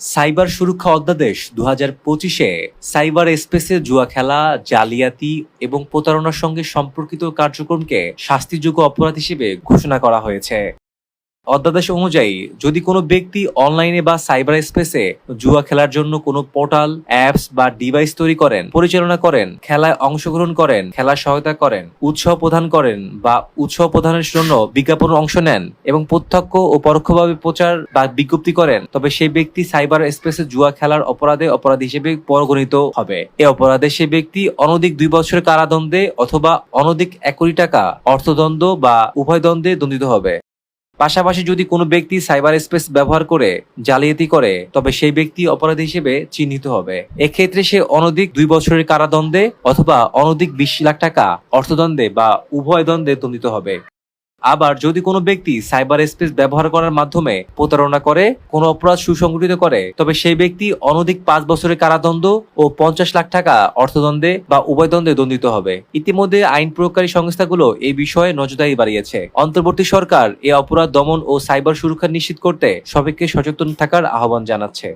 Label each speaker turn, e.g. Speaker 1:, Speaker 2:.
Speaker 1: Cyber সুরক্ষা অধ্যাদেশ দু হাজার পঁচিশে সাইবার স্পেসে জুয়া খেলা, জালিয়াতি এবং প্রতারণার সঙ্গে সম্পর্কিত কার্যক্রমকে শাস্তিযোগ্য অপরাধ হিসেবে ঘোষণা করা হয়েছে। অধ্যাদেশ অনুযায়ী, যদি কোনো ব্যক্তি অনলাইনে বা সাইবার স্পেসে জুয়া খেলার জন্য কোনো পোর্টাল, অ্যাপস বা ডিভাইস তৈরি করেন, পরিচালনা করেন, খেলায় অংশগ্রহণ করেন, খেলার সহায়তা করেন, উৎসাহ প্রদান করেন বা উৎসাহ প্রদানের জন্য বিজ্ঞাপন অংশ নেন এবং প্রত্যক্ষ ও পরোক্ষভাবে প্রচার বা বিজ্ঞপ্তি করেন, তবে সেই ব্যক্তি সাইবার স্পেসে জুয়া খেলার অপরাধে অপরাধ হিসেবে পরগণিত হবে। এ অপরাধে সেই ব্যক্তি অনধিক দুই বছরের কারাদণ্ডে অথবা অনধিক এক কোটি টাকা অর্থদণ্ড বা উভয় দণ্ডে দণ্ডিত হবে। পাশাপাশি যদি কোনো ব্যক্তি সাইবার স্পেস ব্যবহার করে, জালিয়াতি করে, তবে সেই ব্যক্তি অপরাধী হিসেবে চিহ্নিত হবে। এক্ষেত্রে সে অনধিক দুই বছরের কারাদণ্ডে অথবা অনধিক বিশ লাখ টাকা অর্থদণ্ডে বা উভয় দ্বন্দ্বে দণ্ডিত হবে। আবার যদি কোনো ব্যক্তি সাইবার স্পেস ব্যবহার করার মাধ্যমে প্রতারণা করে, কোনো অপরাধ সুসংগঠিত করে, তবে সেই ব্যক্তি অনধিক পাঁচ বছরের কারাদণ্ড ও পঞ্চাশ লাখ টাকা অর্থদণ্ডে বা উভয় দণ্ডে দণ্ডিত হবে। ইতিমধ্যে আইন প্রয়োগকারী সংস্থাগুলো এই বিষয়ে নজরদারি বাড়িয়েছে। অন্তর্বর্তী সরকার এ অপরাধ দমন ও সাইবার সুরক্ষা নিশ্চিত করতে সবাইকে সচেতন থাকার আহ্বান জানাচ্ছে।